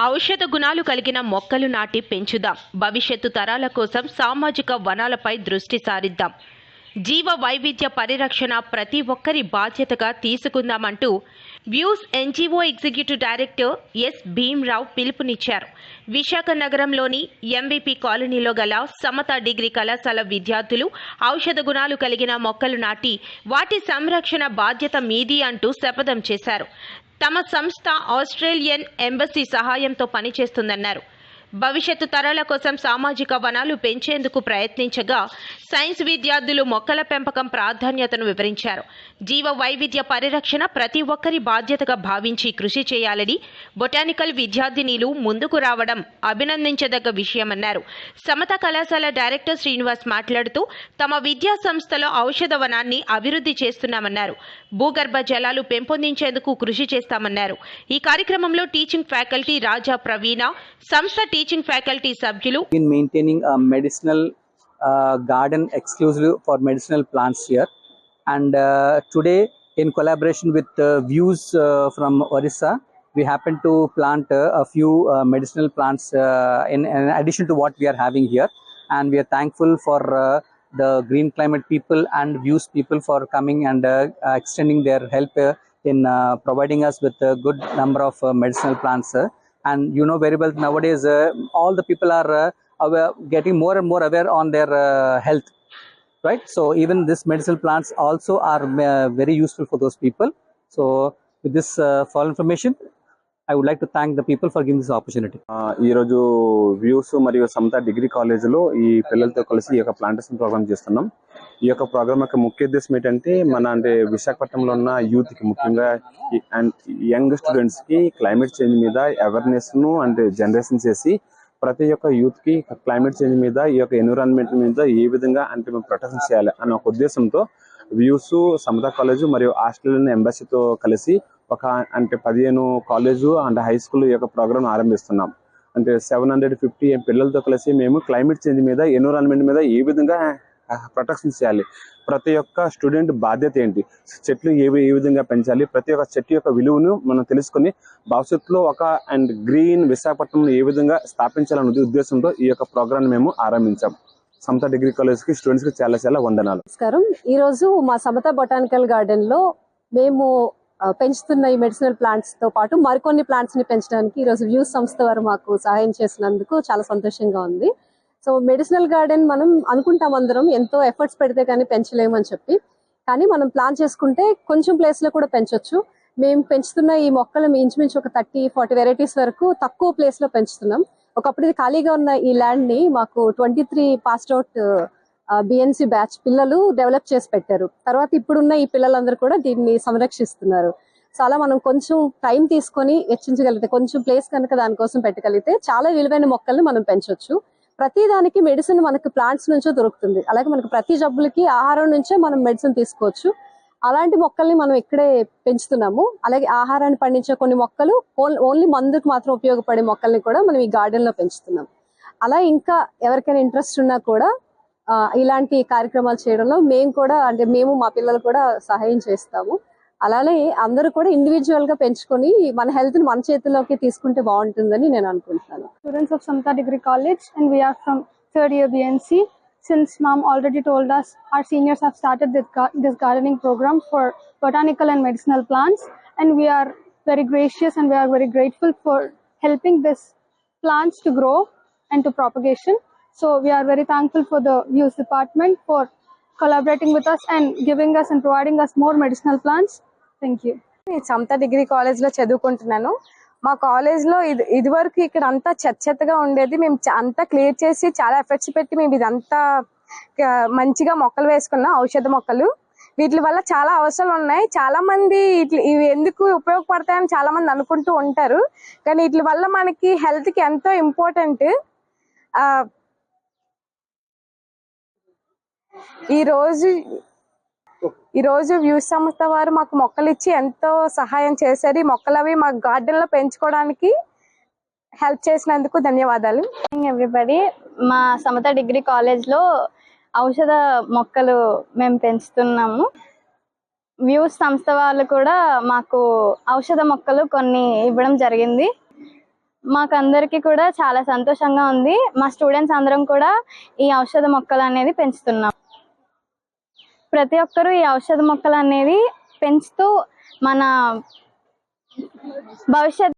ఔషధ గుణాలు కలిగిన మొక్కలు నాటి పెంచుదాం. భవిష్యత్తు తరాల కోసం సామాజిక వనాలపై దృష్టి సారిద్దాం. జీవ వైవిధ్య పరిరక్షణ ప్రతి ఒక్కరి బాధ్యతగా తీసుకుందామంటూ views N G O executive director S Bhimrao పిలుపునిచ్చారు. విశాఖ నగరంలోని ఎంవీపీ కాలనీలో గల సమత డిగ్రీ కళాశాల విద్యార్థులు ఔషధ గుణాలు కలిగిన మొక్కలు నాటి వాటి సంరక్షణ బాధ్యత మీది అంటూ శపథం చేశారు. తమ సంస్థ ఆస్ట్రేలియన్ ఎంబసీ సహాయంతో పనిచేస్తుందన్నారు. భవిష్యత్తు తరాల కోసం సామాజిక వనాలు పెంచేందుకు ప్రయత్నించగా సైన్స్ విద్యార్థులు మొక్కల పెంపకం ప్రాధాన్యతను వివరించారు. జీవ వైవిధ్య పరిరక్షణ ప్రతి ఒక్కరి బాధ్యతగా భావించి కృషి చేయాలని బొటానికల్ విద్యార్థినిలు ముందుకు రావడం అభినందించదగ్గ విషయమన్నారు. సమత కళాశాల డైరెక్టర్ శ్రీనివాస్ మాట్లాడుతూ తమ విద్యా సంస్థలో ఔషధ వనాన్ని అభివృద్ధి చేస్తున్నామన్నారు. భూగర్భ జలాలు పెంపొందించేందుకు కృషి చేస్తామన్నారు. ఈ కార్యక్రమంలో టీచింగ్ ఫ్యాకల్టీ రాజా ప్రవీణ సంస్థ టీచింగ్ ఫ్యాకల్టీ సభ్యులు in garden exclusive for medicinal plants here. And uh, today, in collaboration with uh, Views uh, from Orissa, we happen to plant uh, a few uh, medicinal plants uh, in, in addition to what we are having here. And we are thankful for uh, the Green Climate people and Views people for coming and uh, uh, extending their help uh, in uh, providing us with a good number of uh, medicinal plants. uh, and you know very well nowadays uh, all the people are uh, aware, getting more and more aware on their uh, health, right? So even these medicinal plants also are uh, very useful for those people. So with this uh, for information, I would like to thank the people for giving this opportunity ఈ రోజు views మరియు Samata degree కాలేజీలో ఈ పిల్లలతో కలిసి ఈ యొక్క plantation programme చేస్తున్నాం ఈ యొక్క ప్రోగ్రామ్ యొక్క ముఖ్య ఉద్దేశం ఏంటంటే మన అంటే విశాఖపట్నంలో ఉన్న యూత్కి ముఖ్యంగా అండ్ యంగ్ స్టూడెంట్స్కి క్లైమేట్ చేంజ్ మీద అవేర్నెస్ను అంటే జనరేషన్ చేసి ప్రతి ఒక్క యూత్కి క్లైమేట్ చేంజ్ మీద ఈ యొక్క ఎన్విరాన్మెంట్ మీద ఏ విధంగా అంటే మేము ప్రొటెక్షన్ చేయాలి అన్న ఒక ఉద్దేశంతో వ్యూస్ సమత కాలేజ్ మరియు ఆస్ట్రేలియన్ ఎంబసీతో కలిసి ఒక అంటే పదిహేను కాలేజు అండ్ హై స్కూల్ యొక్క ప్రోగ్రామ్ ఆరంభిస్తున్నాం. అంటే సెవెన్ హండ్రెడ్ ఫిఫ్టీ పిల్లలతో కలిసి మేము క్లైమేట్ చేంజ్ మీద ఎన్విరాన్మెంట్ మీద ఏ విధంగా ప్రొటెక్షన్ చేయాలి ప్రతి ఒక్క స్టూడెంట్ బాధ్యత ఏంటి? చెట్లు ఏవి ఏ విధంగా పెంచాలి? ప్రతి ఒక్క చెట్టు యొక్క విలువను మనం తెలుసుకొని భవిష్యత్తులో ఒక అండ్ గ్రీన్ విశాఖపట్నం ఏ విధంగా స్థాపించాలనే ఉద్దేశంతో ఈ యొక్క ప్రోగ్రామ్ మేము ఆరంభించాం. సమత డిగ్రీ కాలేజ్కి స్టూడెంట్స్కి చాలా చాలా వందనాలు. నమస్కారం. ఈ రోజు మా సమత బొటానికల్ గార్డెన్లో మేము పెంచుతున్న ఈ మెడిసినల్ ప్లాంట్స్తో పాటు మరికొన్ని ప్లాంట్స్ని పెంచడానికి ఈ రోజు వ్యూస్ సంస్థ వారు మాకు సహాయం చేసినందుకు చాలా సంతోషంగా ఉంది. సో మెడిసినల్ గార్డెన్ మనం అనుకుంటాం అందరం ఎంతో ఎఫర్ట్స్ పెడితే కానీ పెంచలేము అని చెప్పి. కానీ మనం ప్లాన్ చేసుకుంటే కొంచెం ప్లేస్లో కూడా పెంచొచ్చు. మేము పెంచుతున్న ఈ మొక్కలు ఇంచుమించు ఒక థర్టీ ఫార్టీ వెరైటీస్ వరకు తక్కువ ప్లేస్లో పెంచుతున్నాం. ఒకప్పుడు ఇది ఖాళీగా ఉన్న ఈ ల్యాండ్ని మాకు twenty three passed out B N C batch పిల్లలు డెవలప్ చేసి పెట్టారు. తర్వాత ఇప్పుడున్న ఈ పిల్లలందరూ కూడా దీన్ని సంరక్షిస్తున్నారు. సో అలా మనం కొంచెం టైం తీసుకొని హెచ్చించగలిగితే కొంచెం ప్లేస్ కనుక దానికోసం పెట్టగలిగితే చాలా విలువైన మొక్కల్ని మనం పెంచొచ్చు. ప్రతి దానికి మెడిసిన్ మనకి ప్లాంట్స్ నుంచో దొరుకుతుంది. అలాగే మనకి ప్రతి జబ్బులకి ఆహారం నుంచే మనం మెడిసిన్ తీసుకోవచ్చు. అలాంటి మొక్కల్ని మనం ఇక్కడే పెంచుతున్నాము. అలాగే ఆహారాన్ని పండించే కొన్ని మొక్కలు ఓన్లీ మందుకు మాత్రం ఉపయోగపడే మొక్కల్ని కూడా మనం ఈ గార్డెన్లో పెంచుతున్నాం. అలా ఇంకా ఎవరికైనా ఇంట్రెస్ట్ ఉన్నా కూడా ఇలాంటి కార్యక్రమాలు చేయడంలో మేము కూడా అంటే మేము మా పిల్లలు కూడా సహాయం చేస్తాము. అలానే అందరూ కూడా ఇండివిజువల్గా పెంచుకొని మన హెల్త్ మన చేతుల్లోకి తీసుకుంటే బాగుంటుందని నేను అనుకుంటున్నాను. Students of Samata degree college and we are from third year B N C since mam already told us our seniors have started this this gardening programme for botanical and medicinal plants and we are very gracious and we are very grateful for helping this plants to grow and to propagation so we are very thankful for the views department for collaborating with us and giving us and providing us more medicinal plants. Thank you. నేను Samata degree కాలేజ్లో చదువుకుంటున్నాను. మా కాలేజ్లో ఇది ఇదివరకు ఇక్కడ అంతా చెత్త చెత్తగా ఉండేది. మేము అంతా క్లియర్ చేసి చాలా ఎఫర్ట్స్ పెట్టి మేము ఇదంతా మంచిగా మొక్కలు వేసుకున్నాం ఔషధ మొక్కలు. వీటి వల్ల చాలా అవసరాలు ఉన్నాయి. చాలా మంది ఇట్ల ఇవి ఎందుకు ఉపయోగపడతాయని చాలా మంది అనుకుంటూ ఉంటారు. కానీ వీటి వల్ల మనకి హెల్త్కి ఎంతో ఇంపార్టెంట్ ఈ రోజు ఈ రోజు వ్యూస్ సంస్థ వారు మాకు మొక్కలు ఇచ్చి ఎంతో సహాయం చేశారు. ఈ మొక్కలు అవి మా గార్డెన్లో పెంచుకోవడానికి హెల్ప్ చేసినందుకు ధన్యవాదాలు. ఎవ్రీబడి మా సమత డిగ్రీ కాలేజ్లో ఔషధ మొక్కలు మేము పెంచుతున్నాము. వ్యూస్ సంస్థ వాళ్ళు కూడా మాకు ఔషధ మొక్కలు కొన్ని ఇవ్వడం జరిగింది. మాకందరికీ కూడా చాలా సంతోషంగా ఉంది. మా స్టూడెంట్స్ అందరం కూడా ఈ ఔషధ మొక్కలు అనేది పెంచుతున్నాం. ప్రతి ఒక్కరూ ఈ ఔషధ మొక్కలు అనేది పెంచుతూ మన భవిష్యత్